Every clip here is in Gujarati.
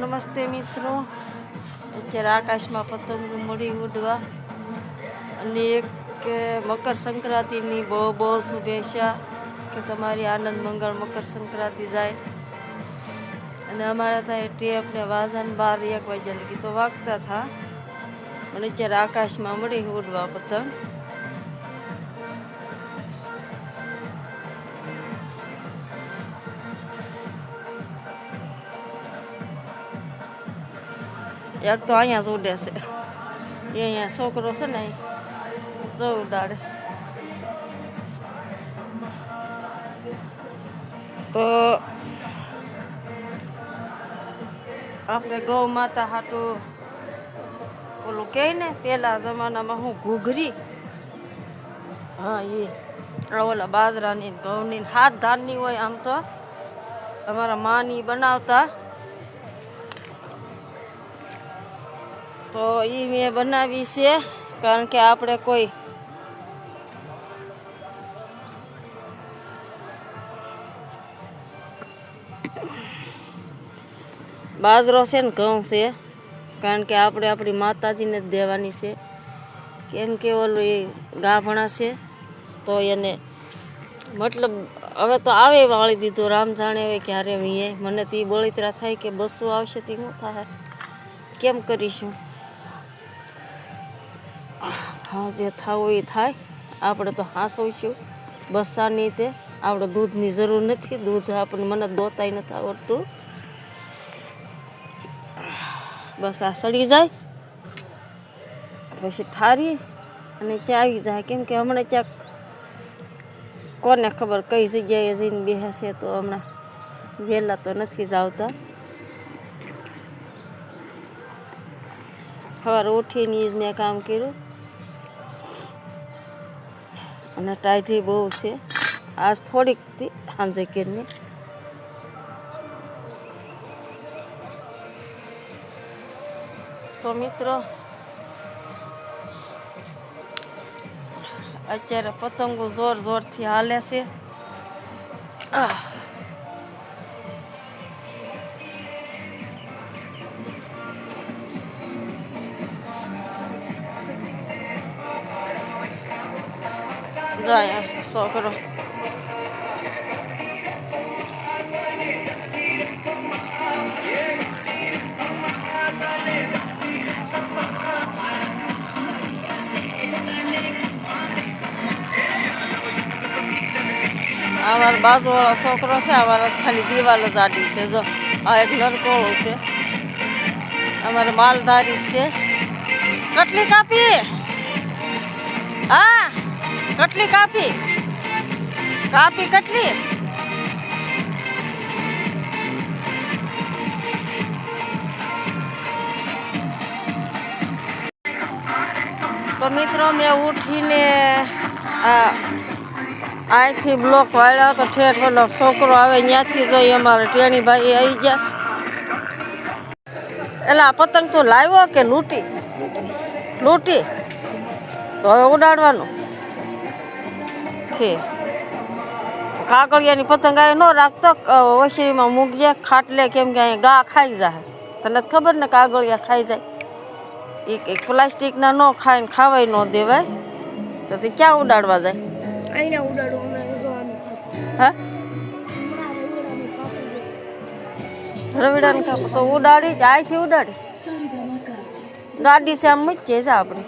નમસ્તે મિત્રો. અત્યારે આકાશમાં પતંગો મળી ઉડવા અને એક મકર સંક્રાંતિની બહુ બહુ શુભેચ્છા કે તમારી આનંદ મંગળ મકર સંક્રાંતિ જાય. અને અમારા ત્યાં ટેપ ને વાજન બાર એક વાગ્યા લગી તો વાગતા થા અને અત્યારે આકાશમાં મળી ઉડવા પતંગ. એક તો અહીંયા જ ઉડે છે એ અહીંયા છોકરો છે ને જો ઉડાડે તો આપણે ગૌ માતા હાટું ઓલું કહે ને પેલા જમાનામાં હું ઘૂઘરી હા એ ઓલા બાજરાની ઘઉંની હાથ ધાનની હોય આમ તો અમારા માની બનાવતા તો એ મેં બનાવી છે, કારણ કે આપણે કોઈ બાજરો છે ને ઘઉં છે, કારણ કે આપણે આપણી માતાજીને જ દેવાની છે. કેમ કે ઓલું એ ગાભણા છે, તો એને મતલબ હવે તો આવે વાળી દીધું, રામ જાણે હવે ક્યારે વીએ. મને તો બળતરા થાય કે બસો આવશે તે શું થાય. કેમ કરીશું? હા, જે થવું એ થાય. આપણે તો હાંસવીશું બસાની તે આપણે દૂધની જરૂર નથી. દૂધ આપણને મને દોતાય નથી આવડતું. બસ આ સડી જાય. પછી ઠારી અને ત્યાં આવી જાય. કેમ કે હમણાં ક્યાંક કોને ખબર કઈ જગ્યાએ જઈને બેસે તો હમણાં વહેલા તો નથી જ આવતા. સવારે ઉઠીને જ મેં કામ કર્યું. અને ટાઈટી બહુ છે. આજ થોડીક હતી સાંજે કેરની. તો મિત્રો, અત્યારે પતંગો જોર જોરથી હાલે છે. આહ. જાય છોકરો અમારા બાજુવાળો છોકરો છે અમારા ખાલી દિવાલ જ આડી છે જો આ એક નરકોળું છે અમારે માલધારી છે કેટલી કાપી હા કેટલી કાપી? કાપી કેટલી? તો મિત્રો, મેં ઉઠીને અહીંથી બ્લોક વાળ્યો તો ઠેર પેલો છોકરો આવે ત્યાંથી જોઈએ અમારે ટેણીભાઈ આવી ગયા એટલે આ પતંગ તો લાવ્યો કે લૂંટી? લૂંટી? તો હવે ઉડાડવાનું. છે. કાગળિયાની પતંગ આવે ન રાખતો ઓસરીમાં મૂકજે ખાટલે કેમ કે અહીંયા ગા ખાઈ જાય તને ખબર ને કાગળિયા ખાઈ જાય. એક એક પ્લાસ્ટિકના ન ખાય ને ખાવાય ન દેવાય. તો તે ક્યાં ઉડાડવા જાય? હા. રવિડાને તો ઉડાડી જ આયથી ઉડાડીશ. ગાડી છે આમ મૂકીએ છે આપણે.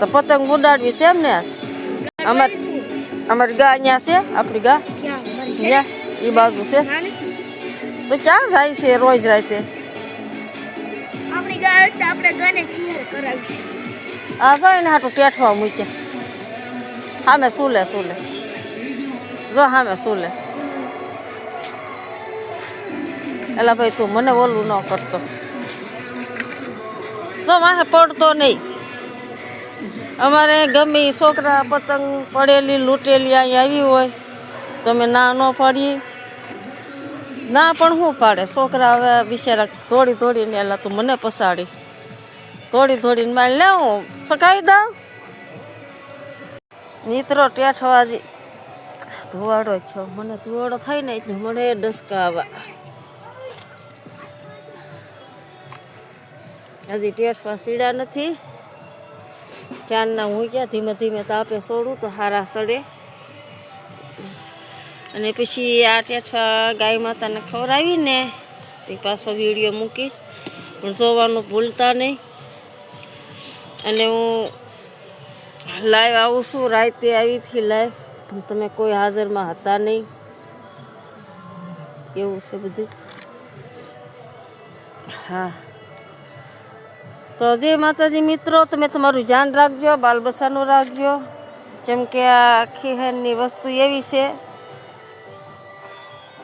તો પતંગ ઉડાડવી છે એમ ને અમાર અમારી ગા અહીંયા છે આપણી ગા. અહીંયા એ બાજુ છે. ના તો ક્યાં જાય છે રોજ રાતે? આપણી એટલે આપણે ગાને ક્લિયર કરાવીશું. આ જો એને હાટું ટેઠવા મૂક્યા સામે સુલે સુલે. જો સામે સુલે. એલા ભાઈ તું મને ઓલું ન કરતો. જો વાહે પડતો નહીં. અમારે ગમે છોકરા પતંગ પડેલી, લૂંટેલી અહીં આવી હોય તો અમે ના ન પાડીએ. ના પણ શું પાડે? છોકરા હવે બિચારા તોડી તોડીને એલા તું મને પસાડી. તોડી તોડીને મારે લે હું સકાઈ દઉં. મિત્રો ટેઠવાજી ધોવાડો છો. મને ધોવાડો થાય ને એટલે મને ડસકા આવા. હજી ટેઠવા સીડા નથી. ચાંદના હું ગયા, ધીમે ધીમે તાપે સોડું તો હારા સડે. અને પછી આ ટેઠવા ગાય માતાને ખવડાવીને તે પાછો વીડિયો મૂકીશ. પણ જોવાનું ભૂલતા નહીં. અને હું લાઈવ આવું છું, રાતે આવી હતી લાઈવ પણ તમે કોઈ હાજરમાં હતા નહીં. એવું છે બધું? હા. તો જય માતાજી મિત્રો, તમે તમારું ધ્યાન રાખજો બાલ બચ્ચાનું રાખજો. કેમ કે આ આખી હેનની વસ્તુ એવી છે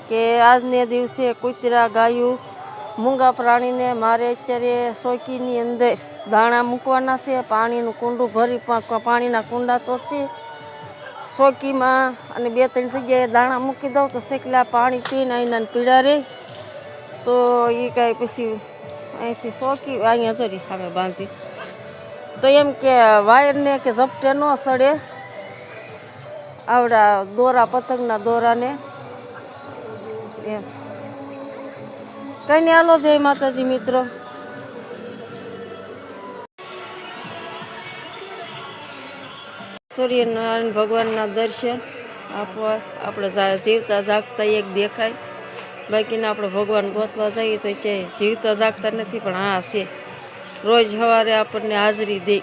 કે આજને દિવસે કુતરા, ગાયું, મૂંગા પ્રાણીને મારે અત્યારે સોકીની અંદર દાણા મૂકવાના છે. પાણીનું કુંડું ભરી પાણીના કુંડા તો છે. સોકીમાં અને બે ત્રણ જગ્યાએ દાણા મૂકી દઉં તો શેકલા પાણી પીને અહીંના પીડા રહે તો એ કાંઈ પછી અહીંથી સોકી અહીંયા જરી સામે બાંધી. તો એમ કે વાયરને કે ઝપટે ન સડે. આવડા દોરા, પતંગના દોરાને. એમ. કઈ હાલો, જય માતાજી મિત્રો. સૂર્યનારાયણ ભગવાનના દર્શન આપવા, આપણે જીવતા જાગતા એક દેખાય. બાકીના આપણે ભગવાન ગોતવા જઈએ તો કે જીવતા જાગતા નથી, પણ હા છે. રોજ સવારે આપણને હાજરી દે.